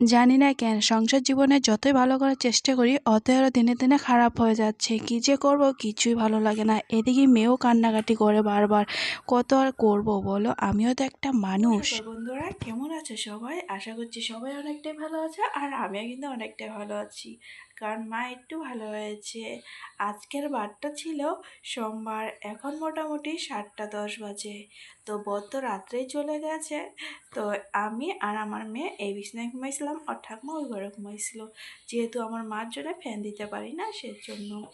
জানি না কেন, সংসার জীবনে যতই ভালো করার চেষ্টা করি আরও দিনে দিনে খারাপ হয়ে যাচ্ছে। কী যে করব, কিছুই ভালো লাগে না। এদিকে মেয়েও কান্নাকাটি করে বারবার। কত আর করব বলো? আমিও তো একটা মানুষ। বন্ধুরা, কেমন আছে সবাই? আশা করছি সবাই অনেকটাই ভালো আছে, আর আমিও কিন্তু অনেকটাই ভালো আছি। কারণ মা একটু ভালো হয়েছে। আজকের বারটা ছিল সোমবার, এখন মোটামুটি সাতটা দশ বাজে। তো বর তো রাত্রেই চলে গেছে। তো আমি আর আমার মেয়ে এই বিছনায় ঘুমাইছিলাম আর ঠাকুমা ওই ঘরে ঘুমাইছিল। যেহেতু আমার মার জন্য ফ্যান দিতে পারি না সেজন্য।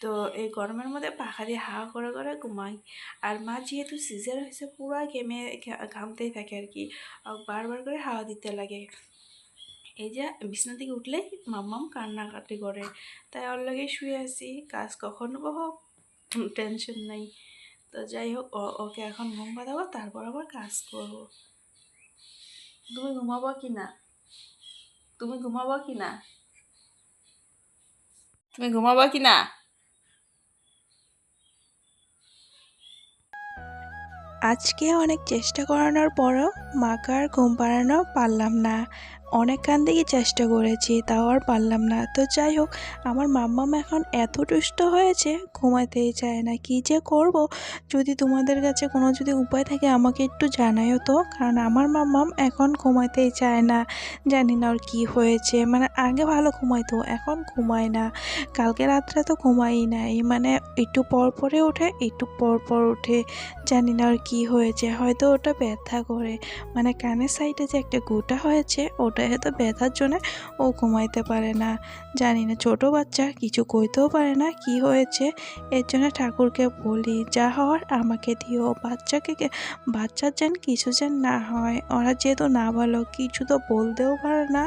তো এই গরমের মধ্যে পাখা দিয়ে হাওয়া করে করে ঘুমাই। আর মা যেহেতু সিজার হয়েছে, পুরো ঘা- ঘামতেই থাকে আর কি। বারবার করে হাওয়া দিতে লাগে। এই যে বিছনা থেকে উঠলেই মাম্মাম কান্নাকাটি করে। তাই ওর লাগে শুয়ে আছি। কাজ কখন হোক টেনশন নাই। তো যাই হোক ওকে এখন ঘুম পাতাবো তারপর আবার কাজ করব। তুমি ঘুমাবো কি না তুমি ঘুমাবো কি না তুমি ঘুমাবো কি না আজকে অনেক চেষ্টা করানোর পরও মাকে আর ঘুম পাড়ানো পারলাম না। অনেক কান থেকে চেষ্টা করেছি, তাও আর পারলাম না। তো যাই হোক, আমার মাম্মাম এখন এত দুষ্ট হয়েছে, ঘুমাতেই চায় না। কি যে করব? যদি তোমাদের কাছে কোনো যদি উপায় থাকে, আমাকে একটু জানাইও তো। কারণ আমার মাম্মাম এখন ঘুমাতেই চায় না। জানি না ওর কী হয়েছে। মানে আগে ভালো ঘুমাইতো, এখন ঘুমায় না। কালকে রাত্রে তো ঘুমাই নাই। মানে একটু পর পরে ওঠে, একটু পর পর ওঠে। জানি না ওর কী হয়েছে, হয়তো ওটা ব্যথা করে। মানে কানের সাইডে যে একটা গোটা হয়েছে ওটা হয়তো ব্যথার জন্য ও ঘুমাইতে পারে না। জানি না, ছোট বাচ্চা, কিছু কইতেও পারে না কি হয়েছে। এর জন্য ঠাকুরকে বলি, যা হওয়ার আমাকে দিও। বাচ্চাকে বাচ্চার যেন কিছু যেন না হয়, ওরা যেহেতু না ভালো কিছু তো বলতেও পারে না।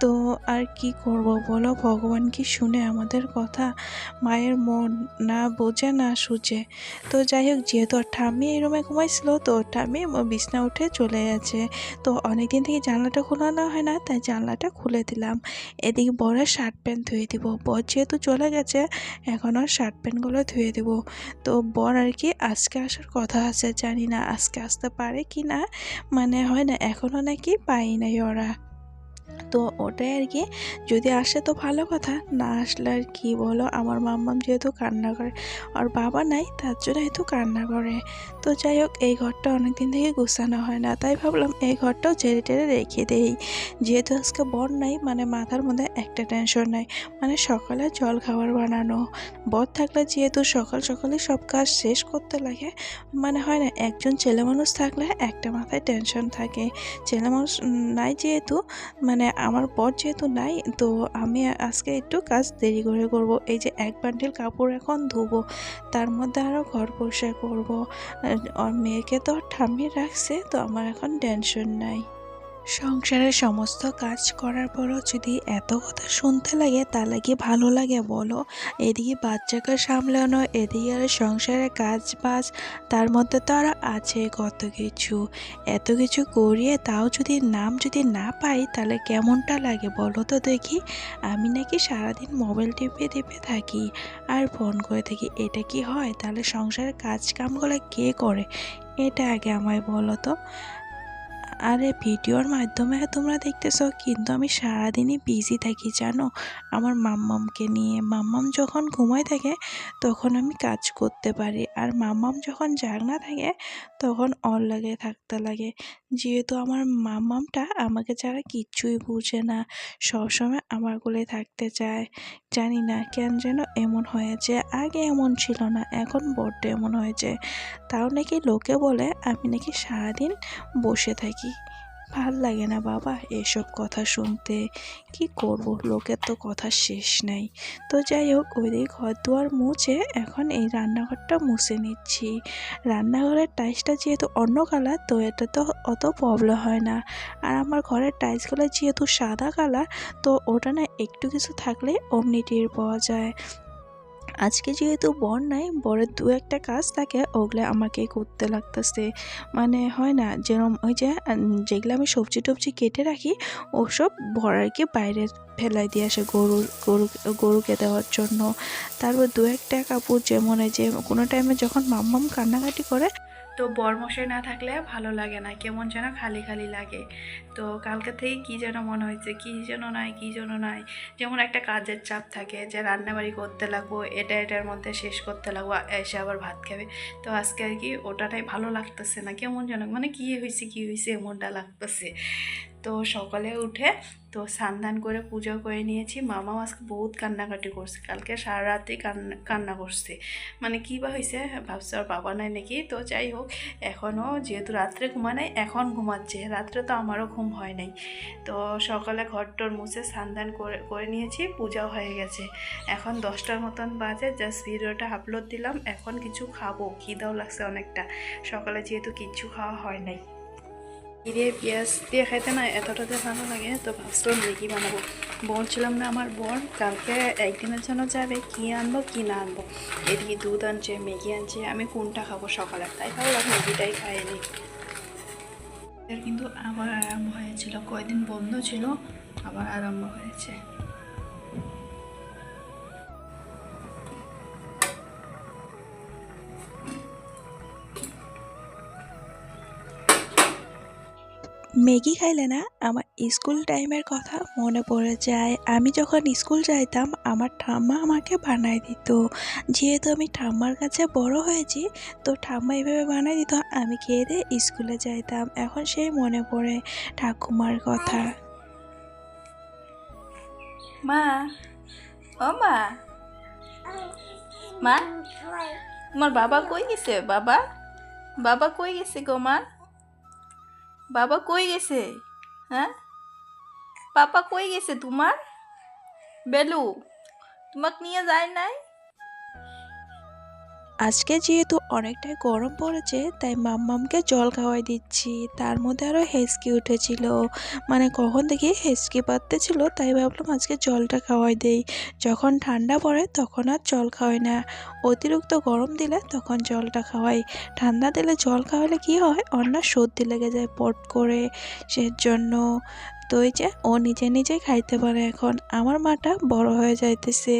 তো আর কি করব বলো? ভগবান কি শুনে আমাদের কথা? মায়ের মন না বোঝে না সুঝে তো যাই হোক, যেহেতু ঠাম্মি এই রুমে ঘুমাইছিল, তো ওর ঠাম্মি ম- বিছনা উঠে চলে গেছে। তো অনেকদিন থেকে জানলাটা খোলানো হয় না, তাই জানলাটা খুলে দিলাম। এদিকে বরের শার্ট প্যান্ট ধুয়ে দিব। বর যেহেতু চলে গেছে, এখন আর শার্ট প্যান্টগুলো ধুয়ে দেবো। তো বর আর কি আজকে আসার কথা আছে, জানি না আজকে আসতে পারে কি না। মানে হয় না এখনও নাকি পাই নাই ওরা। তো ওটাই আর কি। যদি আসে তো ভালো কথা, না আসলে আর কি বলো? আমার মাম্মাম যেহেতু কান্না করে আর বাবা নাই, তার জন্য হয়তো কান্না করে। তো যাই হোক, এই ঘরটা অনেক দিন থেকে গুছানো হয় না, তাই ভাবলাম এই ঘরটাও ছেড়ে টেড়ে রেখে দেই। যেহেতু আজকে বর নাই মানে মাথার মধ্যে একটা টেনশন নাই মানে সকালে জল খাবার বানানো। বর থাকলে যেহেতু সকাল সকালে সব কাজ শেষ করতে লাগে মানে হয় না, একজন ছেলে মানুষ থাকলে একটা মাথায় টেনশন থাকে। ছেলে মানুষ নাই যেহেতু মানে আমার বর যেহেতু নাই, তো আমি আজকে একটু কাজ দেরি করে করব। এই যে এক বান্ডিল কাপড় এখন ধুবো, তার মধ্যে আরও ঘর পরিষ্কার করব। আর মেয়েকে তো ঠামিয়ে রাখছে, তো আমার এখন টেনশন নাই। সংসারের সমস্ত কাজ করার পরও যদি এত কথা শুনতে লাগে তাহলে কি ভালো লাগে বলো। এদিকে বাচ্চাকে সামলানো, এদিকে আর সংসারের কাজ বাজ, তার মধ্যে তো আরও আছে কত কিছু। এত কিছু করিয়ে তাও যদি নাম যদি না পাই, তাহলে কেমনটা লাগে বলো তো দেখি। আমি নাকি সারাদিন মোবাইল টিপে টিপে থাকি আর ফোন করে থাকি এটা কি হয়, তাহলে সংসারের কাজ কামগুলো কে করে? এটা আগে আমায় বলো তো। আরে, ভিডিওর মাধ্যমে তোমরা দেখতেছো, কিন্তু আমি সারাদিনই বিজি থাকি, জানো? আমার মাম্মামকে নিয়ে। মাম্মাম যখন ঘুমায় থাকে, তখন আমি কাজ করতে পারি। আর মাম্মাম যখন জাগনা থাকে, তখন ওর লাগে, থাকতে লাগে। যেহেতু আমার মাম্মামটা আমাকে ছাড়া কিচ্ছুই বুঝে না, সবসময় আমার কোলে থাকতে চায়। জানি না কেন যেন এমন হয়েছে। আগে এমন ছিল না, এখন বড্ড এমন হয়েছে। তাও নাকি লোকে বলে, আমি নাকি সারাদিন বসে থাকি। ভালো লাগে না বাবা এসব কথা শুনতে। কি করব? লোকের তো কথা শেষ নাই। তো যাই হোক, ওইদিকে ঘর দুয়ার মুছে এখন এই রান্নাঘরটা মুছে নিচ্ছি। রান্নাঘরের টাইলসটা যেহেতু অন্য কালার তো এটা তো অত প্রবলেম হয় না। আর আমার ঘরের টাইলসগুলো যেহেতু সাদা কালার তো ওটা না একটু কিছু থাকলে অমনি টের পাওয়া যায়। আজকে যেহেতু বর নাই, বরের দু একটা কাজ থাকে, ওগুলো আমাকে করতে লাগতেছে। মানে হয় না, যেরম ওই যে যেগুলো আমি সবজি টবজি কেটে রাখি, ওসব বর আর কি বাইরে ফেলাই দিয়ে আসে গরু গরু, গরুকে দেওয়ার জন্য। তারপর দু একটা কাপড় যেমন এই যে, কোনো টাইমে যখন মাম্মাম কান্নাকাটি করে তো বরমশাই না থাকলে ভালো লাগে না, কেমন যেন খালি খালি লাগে। তো কালকে থেকে কী যেন মনে হয়েছে, কী যেন নয় কী যেন নয় যেমন একটা কাজের চাপ থাকে যে রান্নাবাড়ি করতে লাগবো, এটা এটার মধ্যে শেষ করতে লাগবো, এসে আবার ভাত খাবে। তো আজকে আর কি ওটাটাই ভালো লাগতেছে না, কেমন যেন মানে কী হয়েছে কী হয়েছে, এমনটা লাগতেছে। তো সকালে উঠে তো স্নান করে পুজো করে নিয়েছি। মামাও আজকে বহুত কান্নাকাটি করছে। কালকে সারা রাতে কান্না কান্না করছে। মানে কী বা হয়েছে ভাবছে ওর বাবা নাই নাকি? তো যাই হোক এখনও যেহেতু রাত্রে ঘুমা নাই, এখন ঘুমাচ্ছে। রাত্রে তো আমারও ঘুম হয় নাই। তো সকালে ঘরটর মুছে স্নান করে করে নিয়েছি, পূজাও হয়ে গেছে। এখন দশটার মতন বাজে জাস্ট ভিডিওটা আপলোড দিলাম। এখন কিছু খাব, খিদাও লাগছে অনেকটা। সকালে যেহেতু কিচ্ছু খাওয়া হয় নাই। দিয়ে পেঁয়াজ দিয়ে খাইতে না এতটাতে ভালো লাগে, তো ভাবছিলাম ম্যাগি বানাবো। বোন ছিলাম না আমার বোন কালকে একদিনের জন্য যাবে, কি আনব, কি না আনব। এদিকে দুধ আনছে ম্যাগি আনছে, আমি কোনটা খাব সকালে? তাই ভাবলাম ম্যাগিটাই খাইনি কিন্তু আবার আরম্ভ হয়েছিল, কয়দিন বন্ধ ছিল, আবার আরম্ভ হয়েছে। ম্যাগি খাইলে না, আমার স্কুল টাইমের কথা মনে পড়ে যায়। আমি যখন স্কুল যাইতাম, আমার ঠাম্মা আমাকে বানাই দিত। যেহেতু আমি ঠাম্মার কাছে বড় হয়েছি, তো ঠাম্মা এইভাবে বানাই দিত, আমি খেয়ে দিয়ে স্কুলে যাইতাম। এখন সেই মনে পড়ে ঠাকুমার কথা। মা, ও মা। মা, তোমার বাবা কই গেছে? বাবা? বাবা কই গেছে গো মা? বাবা কই গেছে? হ্যাঁ? পাপা কই গেছে তোমার? বেলু তোমাক নিয়ে যায় নাই? আজকে যেহেতু অনেকটাই গরম পড়েছে, তাই মাম্মামকে জল খাওয়াই দিচ্ছি। তার মধ্যে আরও হেসকি উঠেছিল। মানে কখন থেকে হেসকি পাততেছিল তাই ভাবলাম আজকে জলটা খাওয়াই দেই। যখন ঠান্ডা পড়ে তখন আর জল খাওয়াই না। অতিরিক্ত গরম দিলে তখন জলটা খাওয়াই। ঠান্ডা দিলে জল খাওয়ালে কি হয়? অন্য সর্দি লেগে যায় পট করে। সেজন্য তো এই যে ও নিজে নিজেই খাইতে পারে এখন। আমার মাটা বড় হয়ে যাইতেছে।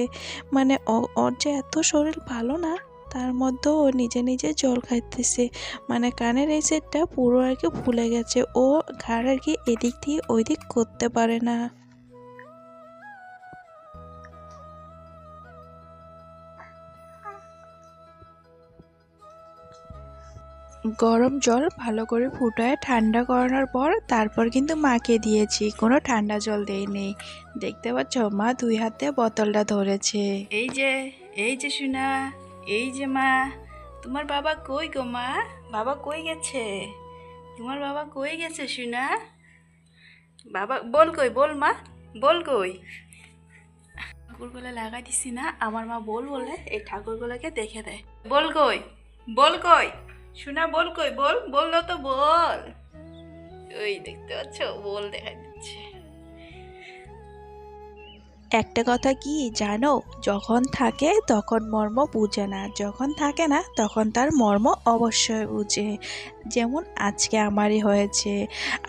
মানে ওর যে এত শরীর ভালো না তার মধ্যেও ও নিজে নিজে জল খাইতেছে। মানে কানের এই সেটটা পুরো আর কি ফুলে গেছে। ও ঘাড় আর কি এদিক দিয়ে ওই দিক করতে পারে না। গরম জল ভালো করে ফুটায় ঠান্ডা করানোর পর তারপর কিন্তু মাকে দিয়েছি। কোনো ঠান্ডা জল দেয়নি দেখতে পাচ্ছ, মা দুই হাতে বোতলটা ধরেছে। এই যে এই যে শুনা এই যে মা, তোমার বাবা কই গো মা? বাবা কই গেছে? তোমার বাবা কই গেছে শুনা? বাবা, বল কই, বল মা, বল কই? ঠাকুর ঠাকুরগুলো লাগাই দিছি না, আমার মা বল বলে, এই ঠাকুরগুলোকে দেখে দেয় বল কই বল কই? শোনা, বল কই, বল, বলল তো বল। ওই দেখতে পাচ্ছ, বল দেখা দিচ্ছে। একটা কথা কি জানো? যখন থাকে তখন মর্ম বুঝে না, যখন থাকে না তখন তার মর্ম অবশ্যই বুঝে যেমন আজকে আমারই হয়েছে।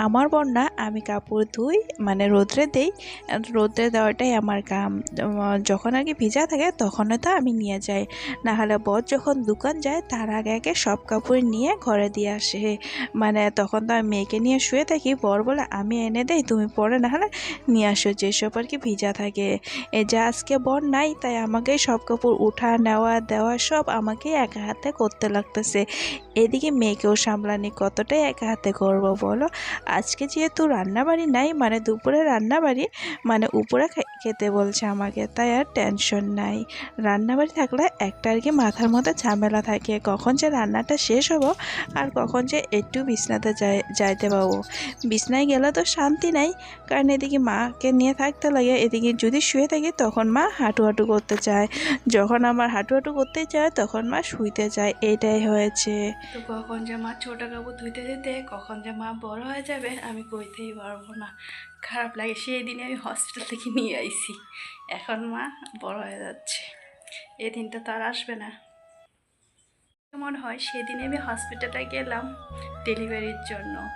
আমার বন্যা আমি কাপড় ধুই মানে রোদ্রে দেই। রোদ্রে দেওয়াটাই আমার কাম। যখন আর কি ভিজা থাকে তখন তো আমি নিয়ে যাই। না হলে বর যখন দোকান যায় তার আগে আগে সব কাপড় নিয়ে ঘরে দিয়ে আসে। মানে তখন তো আমি মেয়েকে নিয়ে শুয়ে থাকি, বর বলে, আমি এনে দেই, তুমি পরে নাহলে নিয়ে আসো, যেসব আর কি ভিজা থাকে। এ যে আজকে বর নাই, তাই আমাকে সব কাপড় উঠা, নেওয়া, দেওয়া সব আমাকে একা হাতে করতে লাগতেছে। এদিকে মেয়েকেও সামলানি কতটাই এক হাতে করব বলো? আজকে যেহেতু রান্নাবাড়ি নাই মানে দুপুরে রান্নাবাড়ি মানে উপরে খেতে বলছে আমাকে, তাই আর টেনশন নাই। রান্নাবাড়ি থাকলে একটা আর কি মাথার মধ্যে ঝামেলা থাকে, কখন যে রান্নাটা শেষ হব আর কখন যে একটু বিছনাতে যাই, যাইতে পাবো। বিছনায় গেলে তো শান্তি নাই, কারণ এদিকে মাকে নিয়ে থাকতে লাগে, এদিকে যদি শুয়ে থাকি তখন মা হাঁটু হাঁটু করতে চায়। যখন আমার হাঁটু হাঁটু করতে চায় তখন মা শুইতে চায়, এটাই হয়েছে। তো কখন যে মা ছোট কাপড় ধুইতে দিতে কখন যে মা বড় হয়ে যাবে, আমি কইতেই পারব না। খারাপ লাগে সেই দিনে আমি হসপিটাল থেকে নিয়ে আইছি। এখন মা বড় হয়ে যাচ্ছে। এই দিনটা তো আর আসবে না। মনে হয় সেদিন আমি হসপিটালে গেলাম ডেলিভারির জন্য।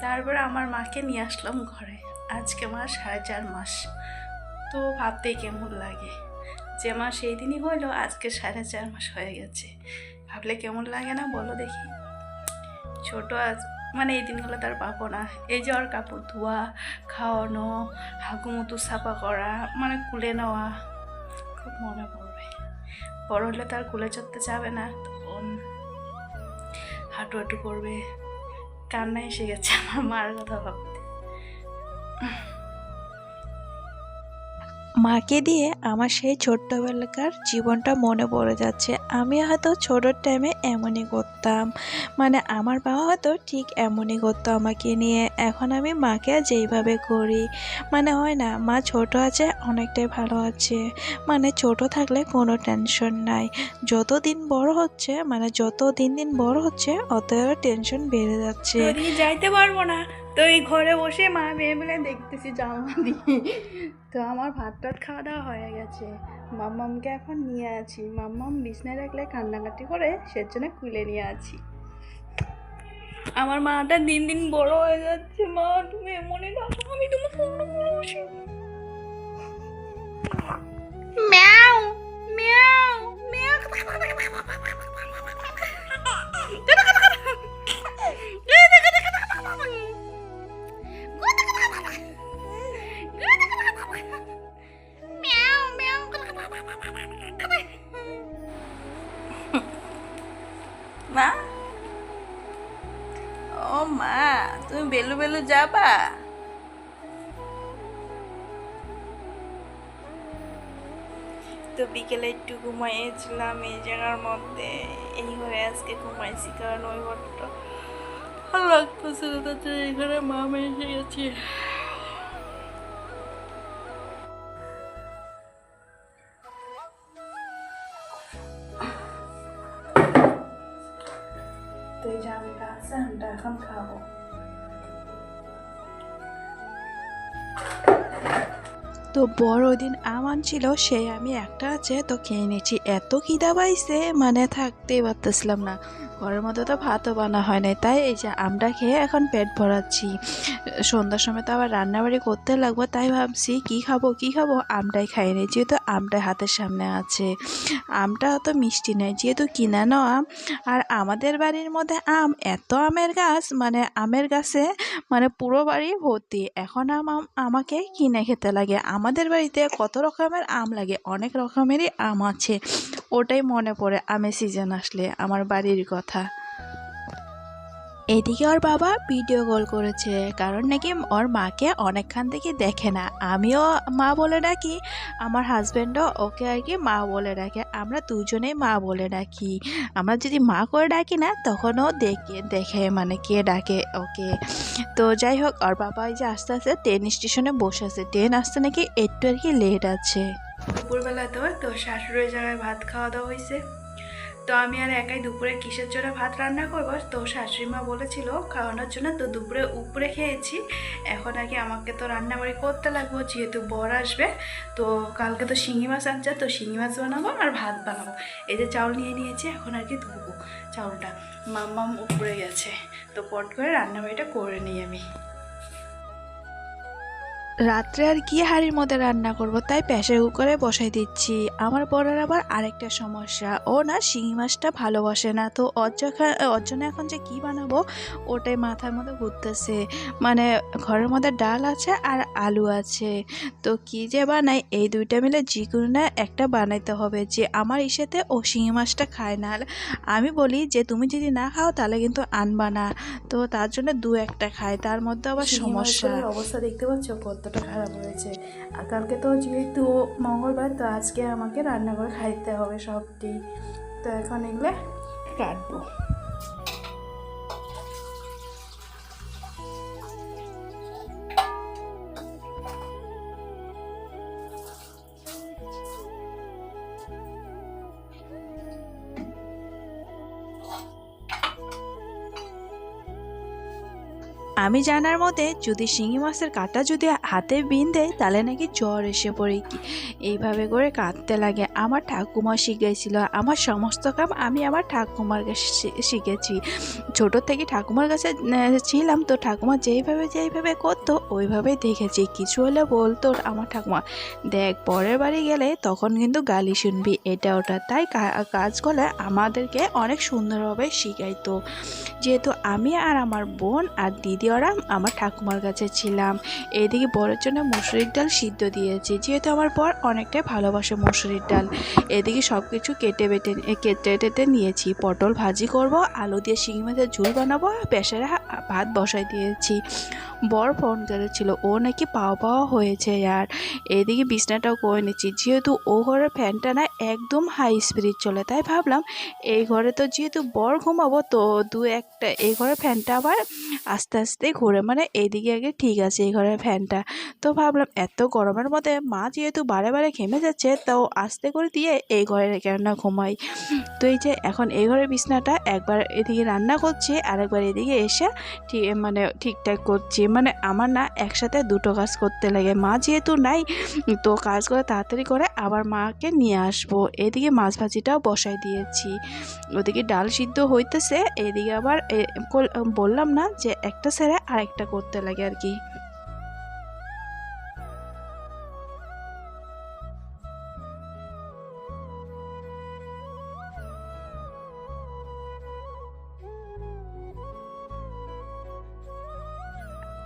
তারপরে আমার মাকে নিয়ে আসলাম ঘরে। আজকে মা সাড়ে চার মাস। তো ভাবতেই কেমন লাগে? যে মা সেই দিনই হইল, আজকে সাড়ে চার মাস হয়ে গেছে। ভাবলে কেমন লাগে না বলো দেখি। ছোট আছে মানে এই দিনগুলো তার পাবো না। এই যে ওর কাপড় ধোয়া, খাওয়ানো, হাগুমতো সাফা করা মানে কুলে নেওয়া, খুব মনে পড়বে। বড় হলে তার কুলে চড়তে যাবে না, তখন হাঁটু হাঁটু করবে কান্না এসে গেছে আমার, মার কথা ভাবতে। মাকে দিয়ে আমার সেই ছোট্টবেলাকার জীবনটা মনে পড়ে যাচ্ছে। আমি হয়তো ছোটোর টাইমে এমনই করতাম। মানে আমার বাবা হয়তো ঠিক এমনই করতো আমাকে নিয়ে। এখন আমি মাকে যেইভাবে করি মানে হয় না, মা ছোট আছে, অনেকটাই ভালো আছে। মানে ছোট থাকলে কোনো টেনশন নাই। যত দিন বড় হচ্ছে মানে যত দিন দিন বড় হচ্ছে অত টেনশন বেড়ে যাচ্ছে। যাইতে পারব না। তো এই ঘরে বসে মা মেয়ে মিলে দেখতেছি জামা দিয়ে। তো আমার ভাত টাত খাওয়া দাওয়া হয়ে গেছে। মাম্মামকে এখন নিয়ে আছি। মাম্মাম বিছনায় রাখলে কান্নাকাটি করে সের জন্য কুলে নিয়ে আছি। আমার মাটা দিন দিন বড় হয়ে যাচ্ছে মা, তুমি এমনই ঘুমাইয়েছিলাম এই জায়গার মধ্যে। এই ঘরে আজকে ঘুমাইছি, কারণ ওই ঘরটা ভালো লাগতেছে না এই ঘরে মা মেয়ে এসে গেছে। এখন খাব। তো বড়দিন আমান ছিল, সে আমি একটা আছে তো খেয়ে নিয়েছি। এত খিদা পাইছে মানে থাকতেই পারতেছিলাম না। ঘরের মধ্যে তো ভাতও বানা হয় নাই। তাই এই যে আমটা খেয়ে এখন পেট ভরাচ্ছি। সন্ধ্যার সময় তো আবার রান্নাবাড়ি করতে লাগবো, তাই ভাবছি কি খাব কি খাব? আমটাই খাই নি, যেহেতু আমটাই হাতের সামনে আছে। আমটা অত মিষ্টি নেই, যেহেতু কিনানো আম আর আমাদের বাড়ির মধ্যে আম, এত আমের গাছ মানে আমের গাছে মানে পুরো বাড়ি ভর্তি। এখন আম- আমাকে কিনে খেতে লাগে। আমাদের বাড়িতে কত রকমের আম লাগে? অনেক রকমেরই আম আছে। ওটাই মনে পড়ে আমের সিজন আসলে, আমার বাড়ির কথা। এদিকে ওর বাবা ভিডিও কল করেছে, কারণ নাকি ওর মাকে অনেকক্ষণ থেকে দেখে না। আমিও মা বলে ডাকি, আমার হাজব্যান্ডও ওকে আর কি মা বলে ডাকে, আমরা দুজনেই মা বলে ডাকি। আমরা যদি মা করে ডাকি না, তখনও দেখে দেখে মানে কে ডাকে ওকে। তো যাই হোক, ওর বাবা যে আস্তে আস্তে ট্রেন স্টেশনে বসে আছে। ট্রেন আসতে নাকি একটু আর কি লেট আছে। দুপুরবেলা তো তো শাশুড়ির জায়গায় ভাত খাওয়া দাওয়া হয়েছে। তো আমি আর একাই দুপুরে কিসের জন্য ভাত রান্না করব? তো শাশুড়ি মা বলেছিল খাওয়ানোর জন্য, তো দুপুরে উপরে খেয়েছি। এখন আগে আমাকে তো রান্নাবাড়ি করতে লাগবো, যেহেতু বর আসবে, তো কালকে তো শিঙি মাছ আনছে, তো শিঙি মাছ বানাবো আর ভাত বানাবো। এই যে চাউল নিয়ে নিয়েছি, এখন আর কি ধুবো চাউলটা। মাম্মাম উপরে গেছে, তো পট করে রান্নাবাড়িটা করে নিই আমি। রাত্রে আর কি হাঁড়ির মধ্যে রান্না করব তাই প্রেসার কুকারে বসাই দিচ্ছি। আমার বড়ার আবার আরেকটা সমস্যা। ও না শিঙি মাছটা ভালোবাসে না। তো যখন- এখন যে কি বানাবো ওটাই মাথার মধ্যে ঘুরতেছে। মানে ঘরের মধ্যে ডাল আছে আর আলু আছে। তো কি যে বানাই এই দুইটা মিলে যে কোনো না একটা বানাইতে হবে যে আমার ইসেতে ও শিঙি মাছটা খায় না। আর আমি বলি যে তুমি যদি না খাও তাহলে কিন্তু আনবা না। তো তার জন্য দু একটা খায় তার মধ্যে আবার সমস্যা। অবস্থা দেখতে পাচ্ছ কতটা খারাপ হয়েছে। আর কালকে তো যেহেতু মঙ্গলবার, তো আজকে আমাকে রান্না করে খাইতে হবে সবটি। তো এখন এগুলো কাটবো। আমি জানার মতে, যদি শিঙি মাছের কাঁটা যদি হাতে বিন দেয় তাহলে নাকি জ্বর এসে পড়ে কি? এইভাবে করে কাঁদতে লাগে। আমার ঠাকুমা শিখেছিল আমার সমস্ত কাম আমি আমার ঠাকুমার কাছে শিখেছি। ছোট থেকে ঠাকুমার কাছে ছিলাম তো ঠাকুমা যেইভাবে যেইভাবে করতো, ওইভাবেই দেখেছি। কিছু হলে বলতো আমার ঠাকুমা, দেখ, পরের বাড়ি গেলে তখন কিন্তু গালি শুনবি, এটা ওটা। তাই কাজ করলে আমাদেরকে অনেক সুন্দরভাবে শিখাইতো। যেহেতু আমি আর আমার বোন আর দিদি ওরা আমার ঠাকুমার কাছে ছিলাম। এদিকে বরের জন্য মুসুরির ডাল সিদ্ধ দিয়েছি। যেহেতু আমার বর অনেকটাই ভালোবাসে মুসুরির ডাল, এদিকে সব কিছু কেটে বেটে, কেটে টেটে নিয়েছি। পটল ভাজি করব, আলু দিয়ে শিঙি মাছের ঝোল বানাবো, আর প্রেসারে হা- ভাত বসাই দিয়েছি। বর ফোন করেছিল, ও নাকি পাওয়া পাওয়া হয়েছে আর। এদিকে বিছনাটাও করে নিচ্ছি। যেহেতু ও ঘরের ফ্যানটা না একদম হাই স্পিড চলে, তাই ভাবলাম এই ঘরে তো যেহেতু বর ঘুমাবো, তো দু একটা এই ঘরের ফ্যানটা আবার আস্তে আস্তে ঘুরে মানে এইদিকে আগে ঠিক আছে এই ঘরের ফ্যানটা। তো ভাবলাম এত গরমের মধ্যে মা যেহেতু বারে বারে ঘেমে যাচ্ছে, তো আস্তে করে দিয়ে এই ঘরে কেননা ঘুমাই। তো এই যে এখন এই ঘরের বিছনাটা একবার এদিকে রান্না করছি আর একবার এদিকে এসে ঠিক মানে ঠিকঠাক করছি। মানে আমার না একসাথে দুটো কাজ করতে লাগে। মা যেহেতু নাই, তো কাজ করে তাড়াতাড়ি করে আবার মাকে নিয়ে আসব। এদিকে মাছ ভাজিটাও বসাই দিয়েছি। ওদিকে ডাল সিদ্ধ হইতেছে, এদিকে আবার বললাম না যে একটা আরেকটা করতে লাগে আর কি।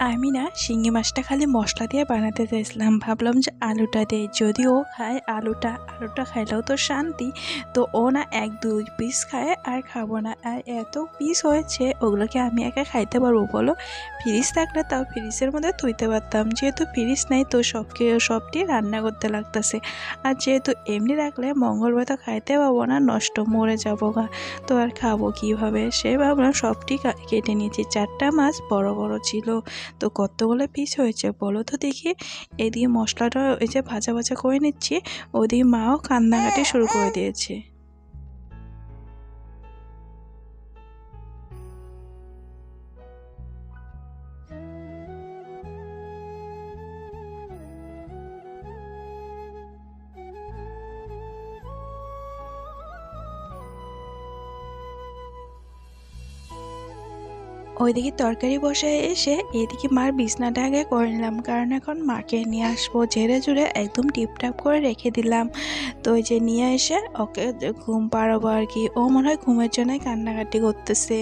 আমি না শিঙি মাছটা খালি মশলা দিয়ে বানাতে চাইছিলাম। ভাবলাম যে আলুটা দেই। যদি ও খায় আলুটা আলুটা খাইলেও তো শান্তি। তো ও না এক দুই পিস খায় আর খাব না। আর এত পিস হয়েছে, ওগুলোকে আমি একা খাইতে পারব বলো? ফ্রিজ থাকলে তাও ফ্রিজের মধ্যে থুইতে পারতাম। যেহেতু ফ্রিজ নেই, তো সবকে, সবটি রান্না করতে লাগতেছে। আর যেহেতু এমনি রাখলে মঙ্গলবার তো খাইতে পাবো না, নষ্ট মরে যাব গা। তো আর খাব কীভাবে? সে ভাবলাম সবটি কেটে নিয়েছি। চারটা মাছ বড় বড় ছিল। তো কতগুলো পিস হয়েছে বলো তো দেখি। এদিকে মশলাটা এই যে ভাজা ভাজা করে নিচ্ছি, ওদিকে মাও কান্নাকাটি শুরু করে দিয়েছে। ওইদিকে তরকারি বসে এসে এদিকে মার বিছনাটা আগে করে নিলাম। কারণ এখন মাকে নিয়ে আসব ঝেড়ে ঝুড়ে একদম টিপটাপ করে রেখে দিলাম। তো ওই যে নিয়ে এসে ওকে ঘুম পাড়াবো আর কি। ও মনে হয় ঘুমের জন্যই কান্নাকাটি করতেছে।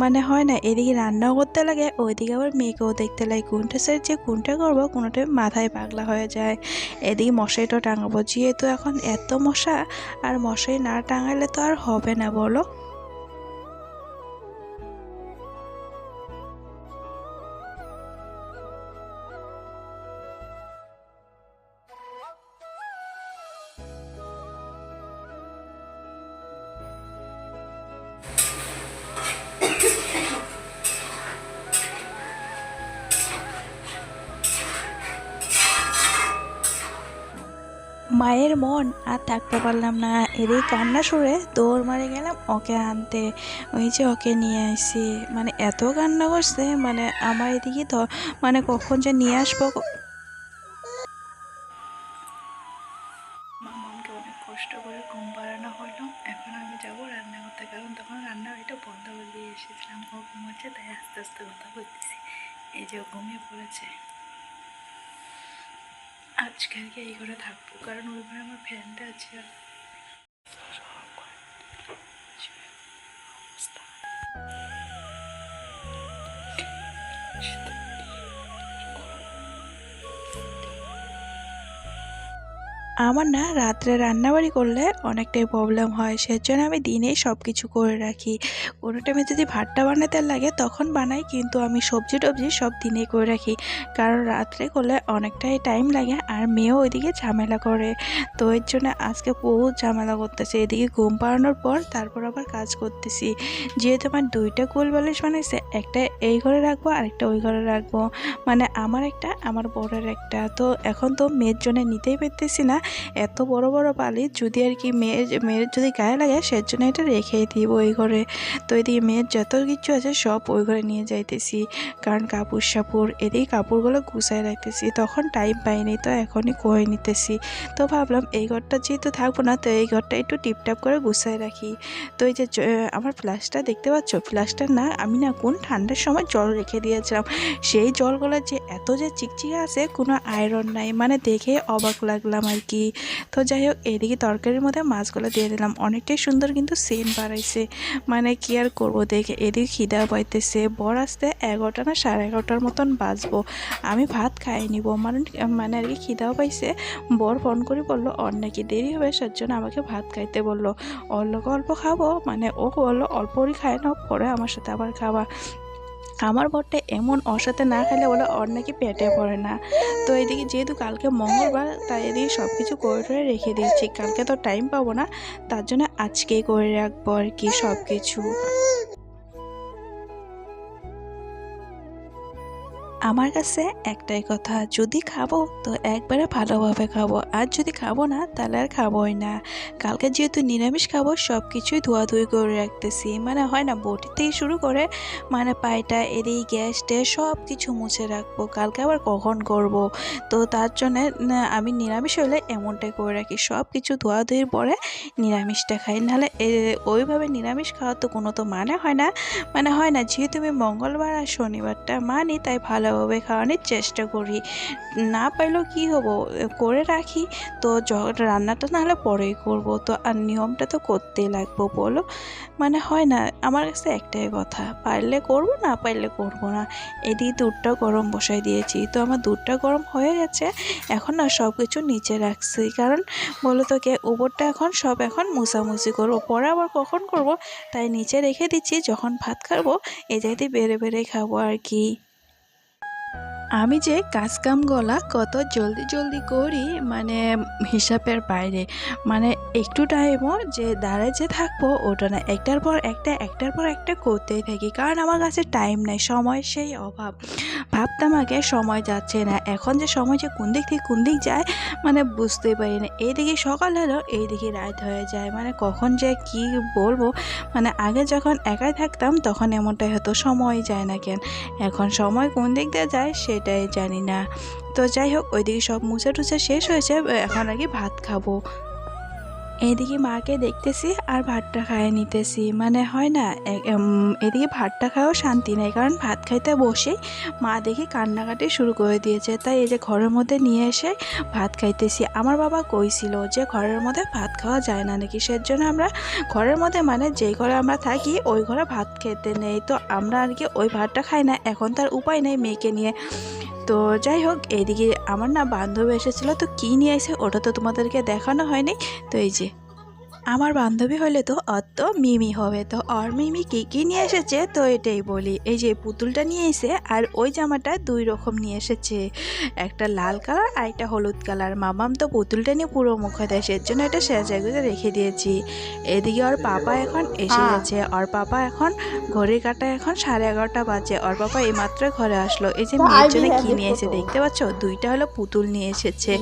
মানে হয় না, এদিকে রান্নাও করতে লাগে, ওইদিকে আবার মেয়েকেও দেখতে লাগে। কোনটা স্যার যে কোনটা করব, কোনোটা মাথায় পাগলা হয়ে যায়। এদিকে মশারিটাও টাঙাবো। যেহেতু এখন এত মশা, আর মশারি না টাঙালে তো আর হবে না, বলো? মন আর থাকতে পারলাম না। এদিকে কান্না সুরে দৌড় মারে গেলাম ওকে আনতে। ওই যে ওকে নিয়ে আসি। মানে এত কান্না করছে মানে আমার এদিকে তো মানে কখন যে নিয়ে আসব কষ্ট করে ঘুম হলো। এখন আমি যাব রান্না করতে, কারণ তখন রান্না বন্ধ করে দিয়ে এসেছিলাম। তাই আস্তে আস্তে কথা বলতেছি। এই যে ঘুমিয়ে পড়েছে। আজকে আর কি এই ঘরে থাকব? কারণ ওই ঘরে আমার ফ্যানটা আছে আর আমার না রাত্রে রান্নাবাড়ি করলে অনেকটাই প্রবলেম হয়, সেজন্য আমি দিনেই সব কিছু করে রাখি। কোনো টাইমে যদি ভাতটা বানাতে লাগে, তখন বানাই, কিন্তু আমি সবজি টবজি সব দিনেই করে রাখি। কারণ রাত্রে করলে অনেকটাই টাইম লাগে আর মেয়েও ওইদিকে ঝামেলা করে। তো এর জন্য আজকে বহুত ঝামেলা করতেছে। এদিকে ঘুম পাড়ানোর পর তারপর আবার কাজ করতেছি। যেহেতু আমার দুইটা কোল বালিশ বানাইছে, একটা এই ঘরে রাখব আরেকটা ওই ঘরে রাখব। মানে আমার একটা, আমার বড়ের একটা। তো এখন তো মেয়ের জন্য নিতেই পারতেছি না। এত বড় বড় বালি যদি আর কি মেয়ের মেয়ের যদি গায়ে লাগে সেজন্য এটা রেখেই দিব ওই ঘরে। তো এদিকে মেয়ের যত কিছু আছে সব ওই ঘরে নিয়ে যাইতেছি। কারণ কাপড় সাপুর এদিকে কাপড়গুলো গুছাই রাখতেছি। তখন টাইম পাইনি। তো এখনই করে নিতেছি। তো ভাবলাম এই ঘরটা যেহেতু থাকব না, তো এই ঘরটা একটু টিপটাপ করে গুছাই রাখি। তো এই যে আমার ফ্লাশটা দেখতে পাচ্ছ? ফ্লাশটা না, আমি না কোন ঠান্ডার সময় জল রেখে দিয়েছিলাম। সেই জলগুলো যে এত যে চিকচিকে আছে, কোনো আয়রন নাই মানে দেখে অবাক লাগলাম আর কি। তো যাই হোক, এদিকে তরকারির মধ্যে মাছগুলো দিয়ে দিলাম। অনেকটাই সুন্দর কিন্তু সেন্ট বাড়াইছে। মানে কি আর করব দেখে, এদিকে খিদা পাইতেছে। বর আসতে এগারোটা না সাড়ে এগারোটার মতন বাজবো। আমি ভাত খাই নিব। মানে মানে আর কি খিদাও পাইছে। বর ফোন করে বলল অর নাকি দেরি হবে সের জন্য আমাকে ভাত খাইতে বলল। ওর লোক অল্প খাব মানে ও বলল অল্পই খায় না পরে আমার সাথে আবার খাওয়া আমার বরটা এমন ওর সাথে না খেলে বলে ওর নাকি পেটে পড়ে না। তো এদিকে যেহেতু কালকে মঙ্গলবার, তাই এদিকে সব কিছু করে টরে রেখে দিয়েছি। কালকে তো টাইম পাবো না, তার জন্য আজকেই করে রাখব আর কি সব কিছু আমার কাছে একটাই কথা, যদি খাব তো একবারে ভালোভাবে খাব। আর যদি খাব না, তাহলে আর খাবোই না। কালকে যেহেতু নিরামিষ খাব সব কিছুই ধোয়াধুয়ি করে রাখতেছি। মানে হয় না, বটি থেকে শুরু করে মানে পায়টা, এদিকে, গ্যাস, ট্যাস সব কিছু মুছে রাখব। কালকে আবার কখন করব? তো তার জন্যে আমি নিরামিষ হলে এমনটাই করে রাখি। সব কিছু ধোয়াধুয়ির পরে নিরামিষটা খাই। নাহলে ওইভাবে নিরামিষ খাওয়ার তো কোনো তো মানে হয় না। মানে হয় না, যেহেতু আমি মঙ্গলবার আর শনিবারটা মানি, তাই ভালোভাবে খাওয়ানোর চেষ্টা করি। না পাইলেও কী হব? করে রাখি। তো রান্নাটা নাহলে পরেই করব। তো আর নিয়মটা তো করতেই লাগবো, বলো? মানে হয় না, আমার কাছে একটাই কথা, পারলে করব, না পারলে করব না। এদিকে দুধটা গরম বসাই দিয়েছি। তো আমার দুধটা গরম হয়ে গেছে, এখন না সব কিছু নিচে রাখছি। কারণ বলো তো কে উপরটা এখন সব এখন মুছামুছি করব। পরে আবার কখন করব? তাই নিচে রেখে দিচ্ছি, যখন ভাত খাব এই যাইতে বেড়ে বেড়ে খাব আর কি। আমি যে কাজকাম গলা কত জলদি জলদি করি মানে হিসাবের বাইরে। মানে একটু টাইমও যে দাঁড়ায় যে থাকব, ওটা না। একটার পর একটা, একটার পর একটা করতেই থাকি। কারণ আমার কাছে টাইম নেই, সময় সেই অভাব। ভাবতাম আগে সময় যাচ্ছে না। এখন যে সময় যে কোন দিক থেকে কোন দিক যায় মানে বুঝতেই পারি না। এইদিকে সকাল হলো, এইদিকে রাত হয়ে যায়। মানে কখন যে কি বলব? মানে আগে যখন একাই থাকতাম, তখন এমনটাই হতো সময় যায় না কেন। এখন সময় কোন দিক দিয়ে যায় সেটাই জানি না। তো যাই হোক, ওইদিকে সব মুছে টুছে শেষ হয়েছে। এখন আর কি ভাত খাব। এইদিকে মাকে দেখতেছি আর ভাতটা খাইয়ে নিতেছি। মানে হয় না এদিকে ভাতটা খাওয়াও শান্তি নেই, কারণ ভাত খাইতে বসেই মা দেখি কান্নাকাটি শুরু করে দিয়েছে। তাই এই যে ঘরের মধ্যে নিয়ে এসে ভাত খাইতেছি। আমার বাবা কইছিল যে ঘরের মধ্যে ভাত খাওয়া যায় না নাকি? সেজন্য আমরা ঘরের মধ্যে মানে যেই ঘরে আমরা থাকি, ওই ঘরে ভাত খেতে নেই। তো আমরা আর কি ওই ভাতটা খাই না। এখন তার উপায় নেই মেয়েকে নিয়ে। তো যাই হোক এইদিকে আমার না বান্ধবী এসেছিল, তো কী নিয়ে এসে ওটা তো তোমাদেরকে দেখানো হয়নি। তো এই যে আমার বান্ধবী হলে তো অত মিমি হবে তো আর মিমি কী কী নিয়ে এসেছে? তো এটাই বলি। এই যে পুতুলটা নিয়ে এসে আর ওই জামাটা দুই রকম নিয়ে এসেছে। একটা লাল কালার আর একটা হলুদ কালার। মামাম তো পুতুলটা নিয়ে পুরো মুখে দেয় সের জন্য এটা সেজাগুলো রেখে দিয়েছি। এদিকে ওর পাপা এখন এসে। গেছে। ওর পাপা এখন ঘড়ির কাটা এখন সাড়ে এগারোটা বাজে। ওর পাপা এইমাত্র ঘরে আসলো। এই যে মেয়ের জন্য কি নিয়ে এসে দেখতে পাচ্ছ? দুইটা হলো পুতুল নিয়ে এসেছে।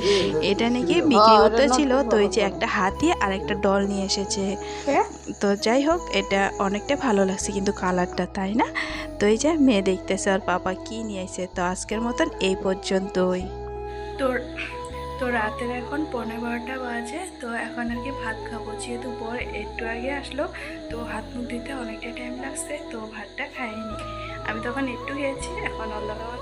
এটা নাকি বিক্রি করতে ছিল তো এই যে একটা হাতি আর একটা ডল নিয়ে এসেছে। হ্যাঁ? তো যাই হোক এটা অনেকটা ভালো লাগছে কিন্তু কালারটা তাই না? তো এই যে মেয়ে দেখতেছে আর পাপা কি নিয়ে এসে তো আজকের মতন এই পর্যন্তই। তোর তো রাতের এখন পনেরো বারোটা বাজে তো এখন আর কি ভাত খাব। যেহেতু বর একটু আগে আসলো তো হাত মুখ দিতে অনেকটা টাইম লাগছে তো ভাতটা খাইনি। আমি তখন একটু খেয়েছি এখন অল্প খাবার